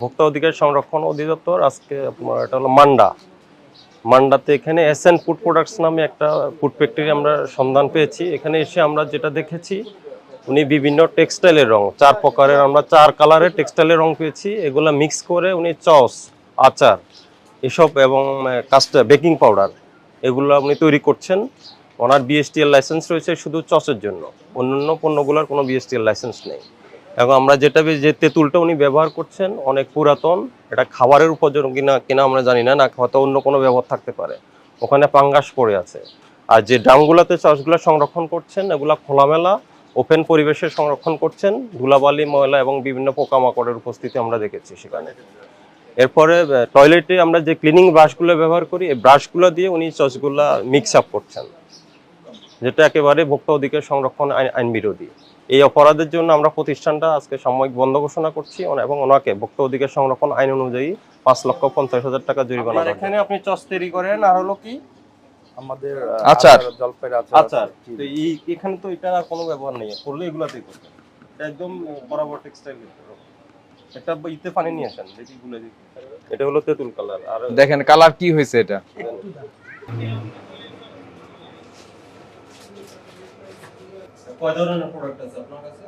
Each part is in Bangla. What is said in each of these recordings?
ভোক্তা অধিকার সংরক্ষণ অধিদপ্তর, আজকে আপনার এটা হলো মান্ডা। মান্ডাতে এখানে এস এন ফুড প্রোডাক্টস নামে একটা ফুড ফ্যাক্টরি আমরা সন্ধান পেয়েছি। এখানে এসে আমরা যেটা দেখেছি, উনি বিভিন্ন টেক্সটাইলের রং, চার প্রকারের আমরা চার কালারের টেক্সটাইলের রং পেয়েছি। এগুলো মিক্স করে উনি চস, আচার এসব এবং কাস্টার বেকিং পাউডার এগুলো উনি তৈরি করছেন। ওনার বিএসটিএল লাইসেন্স রয়েছে শুধু চসের জন্য। অন্যান্য পণ্যগুলোর কোনো বিএসটিএল লাইসেন্স নেই। এবং আমরা যেটা যে তেঁতুলটা উনি ব্যবহার করছেন, অনেক পুরাতন, এটা খাবারের উপযোগী কিনা কিনা আমরা জানি না না, হয়তো অন্য কোনো ব্যবহার থাকতে পারে। ওখানে পাঙ্গাস পড়ে আছে। আর যে ড্রামগুলোতে চাষগুলো সংরক্ষণ করছেন, এগুলা খোলামেলা, ওপেন পরিবেশে সংরক্ষণ করছেন, ধুলাবালি, ময়লা এবং বিভিন্ন পোকামাকড়ের উপস্থিতি আমরা দেখেছি সেখানে। এরপরে টয়লেটে আমরা যে ক্লিনিং ব্রাশগুলো ব্যবহার করি, এই ব্রাশগুলো দিয়ে উনি চসগুলা মিক্স আপ করছেন। যেটা একেবারে ভোক্তা অধিকার সংরক্ষণ আইন আইন বিরোধী। এই অপরাধের জন্য আমরা প্রতিষ্ঠানটা আজকে সাময়িক বন্ধ ঘোষণা করছি ওনা- এবং ওনাকে ভোক্তা অধিকার সংরক্ষণ আইন অনুযায়ী পাঁচ লক্ষ পঞ্চাশ হাজার টাকা জরিমানা এখানে আপনি চস তৈরি করেন আর হলো কি? আমাদের আচার। জলপাইয়ের আচার আচার। তো এই এখানে তো এটা আর কোনো ব্যবহার নেই করলে এগুলাতেই করতে একদম বরাবর টেক্সটাইল একটা ইতে পানি নিয়ে আসেন দেখি গুলে এটা হলো তেঁতুল কালার আর দেখেন কালার কি হয়েছে এটা? কয় ধরনের প্রোডাক্ট আছে আপনার কাছে?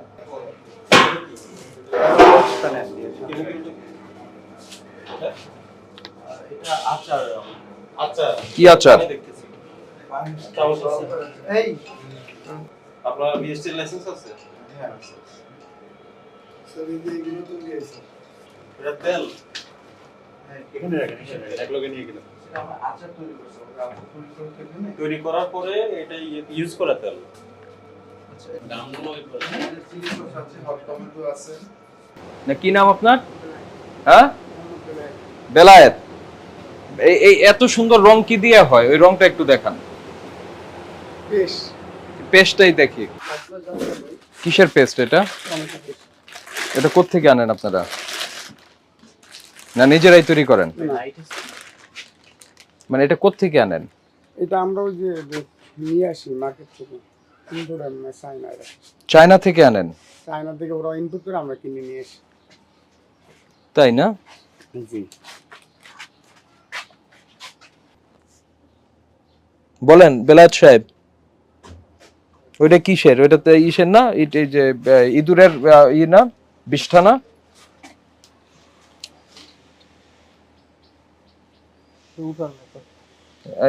এটা আচার আচার? কি আচার? এই। লাইসেন্স আছে? এটা তেল? এখানে রাখেন একলগে নিয়ে গেলাম তৈরি করার পরে এটা ইউজ করা তেল? না কি নাম আপনার? হ্যাঁ? বেলায়েত। এই এই এত সুন্দর রং কি দিয়ে হয়? ওই রংটা একটু দেখান। পেস্টটাই দেখি। কিসের পেস্ট এটা? এটা কোত্থেকে আনেন আপনারা? না নিজেরাই তৈরি করেন? মানে এটা কোত্থেকে আনেন? এটা আমরা ওই যে নিয়ে আসি মার্কেট থেকে। ইনপুট আমরা চায়না চায়না থেকে আনেন? চায়না থেকে ওরা ইনপুট করে আমরা কিনে নিয়ে আসি। তাই না? জি। বলেন বেলায়েত সাহেব ওইটা কিসের? ওইটাতে ইসের না? এই যে ইঁদুরের ই না? বিষ্ঠা না?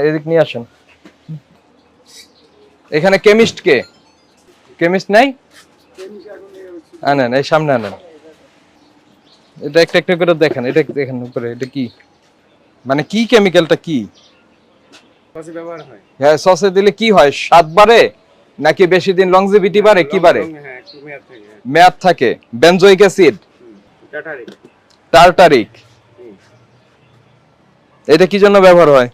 এদিক নিয়ে আসেন। এখানে কেমিস্ট কে? কেমিস্ট নাই? আনেন এই সামনে আনেন। এটা একটা একটা করে দেখেন এটা দেখেন উপরে এটা কি? মানে কি কেমিক্যালটা কি? ব্যবহার হয়। হ্যাঁ সসে দিলে কি হয়? স্বাদ বাড়ে? নাকি বেশি দিন লংজিভিটি বাড়ে? কি বাড়ে? হ্যাঁ মেয়াদ থাকে বেনজোইক অ্যাসিড টার্টারিক এটা কি জন্য ব্যবহার হয়?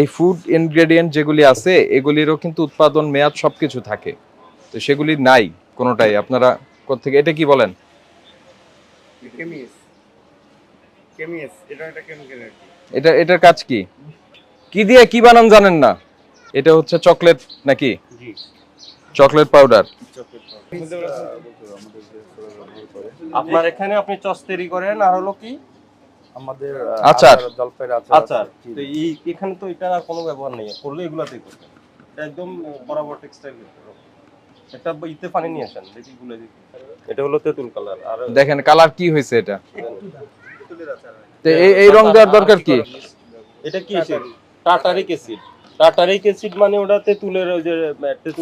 এই ফুড ইনগ্রেডিয়েন্ট যেগুলি আছে এগুলিরও কিন্তু উৎপাদন মেয়াদ সবকিছু থাকে। তো সেগুলি নাই কোনোটাই। আপনারা কোথেকে এটা কি বলেন? এটা এটার কাজ কি? কি দিয়ে কি বানান জানেন না? এটা হচ্ছে চকলেট নাকি? চকলেট পাউডার আপনার এখানে আপনি চস তৈরি করেন আর হলো কি? আমাদের আচার। জলপাইয়ের আচার। আচার তো এই এখানে তো এটা আর কোনো ব্যবহার নেই করলে এগুলাতেই করতে এটা একদম বরাবর টেক্সটাইল একটা ইতে পানি নিয়ে আসেন দেখি গুলে দেখি। এটা হলো তেঁতুল কালার আর দেখেন কালার কি হয়েছে এটা? তো এই এই রং দেওয়ার দরকার কি? এটা কি acid tartaric acid tartaric acid মানে ওটা তেঁতুলের ওই যে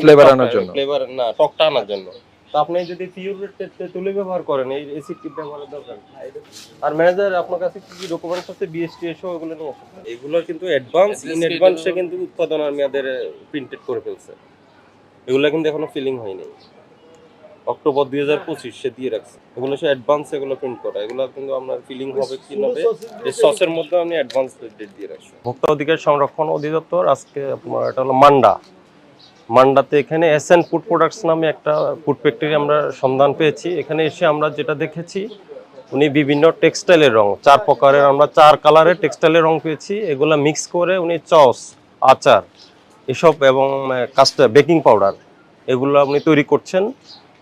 Flavor আনার জন্য। ফ্লেভার না টকটা আনার জন্য। তো আপনি যদি পিওর তেঁতুলে ব্যবহার করেন এই অ্যাসিড কি ব্যবহারের দরকার আর ম্যানেজার আপনার কাছে কি কি ডকুমেন্টস আছে? বিএসটি এসব এগুলো নিয়ে আসেন। এগুলো কিন্তু অ্যাডভান্স ইন অ্যাডভান্সে কিন্তু উৎপাদনের মেয়াদের প্রিন্টেড করে ফেলছে। এগুলো কিন্তু এখনও ফিলিং হয়নি। অক্টোবর দুই হাজার পঁচিশে দিয়ে রাখছে। এগুলো সে অ্যাডভান্স এগুলো প্রিন্ট করা। এগুলো কিন্তু আপনার ফিলিং হবে কি হবে এই সসের মধ্যে আমি অ্যাডভান্স ডেট দিয়ে রাখছি ভোক্তা অধিকার সংরক্ষণ অধিদপ্তর আজকে আপনার এটা হলো মান্ডা। মান্ডাতে এখানে এস এন ফুড প্রোডাক্টস নামে একটা ফুড ফ্যাক্টরি আমরা সন্ধান পেয়েছি। এখানে এসে আমরা যেটা দেখেছি, উনি বিভিন্ন টেক্সটাইলের রং, চার প্রকারের, আমরা চার কালারের টেক্সটাইলের রং পেয়েছি। এগুলো মিক্স করে উনি চস, আচার এসব এবং কাস্টার বেকিং পাউডার এগুলো উনি তৈরি করছেন।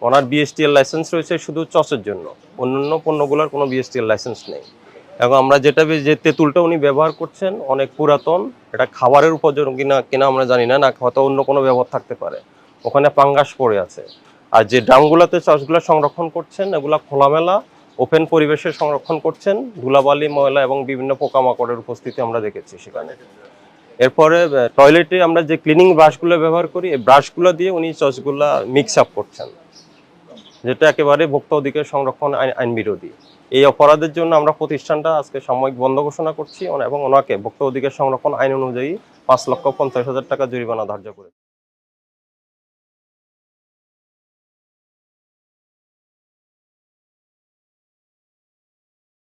ওনার বিএসটিএল লাইসেন্স রয়েছে শুধু চসের জন্য। অন্যান্য পণ্যগুলোর কোনো বিএসটিএল লাইসেন্স নেই। এবং আমরা যেটা যে তেঁতুলটা উনি ব্যবহার করছেন, অনেক পুরাতন, এটা খাবারের উপযোগী কিনা কিনা আমরা জানি না না হয়তো অন্য কোনো ব্যবহার থাকতে পারে। ওখানে পাঙ্গাস পড়ে আছে। আর যে ড্রামগুলোতে চাষগুলো সংরক্ষণ করছেন, এগুলা খোলামেলা, ওপেন পরিবেশে সংরক্ষণ করছেন, ধুলাবালি, ময়লা এবং বিভিন্ন পোকামাকড়ের উপস্থিতি আমরা দেখেছি সেখানে। এরপরে টয়লেটে আমরা যে ক্লিনিং ব্রাশগুলো ব্যবহার করি, এই ব্রাশগুলো দিয়ে উনি চসগুলা মিক্স আপ করছেন। যেটা একেবারে ভোক্তা অধিকার সংরক্ষণ আইন বিরোধী। এই অপরাধের জন্য আমরা প্রতিষ্ঠানটা আজকে সাময়িক বন্ধ ঘোষণা করছি এবং ওনাকে ভোক্তা অধিকার সংরক্ষণ আইন অনুযায়ী পাঁচ লক্ষ পঞ্চাশ হাজার টাকা জরিমানা ধার্য করে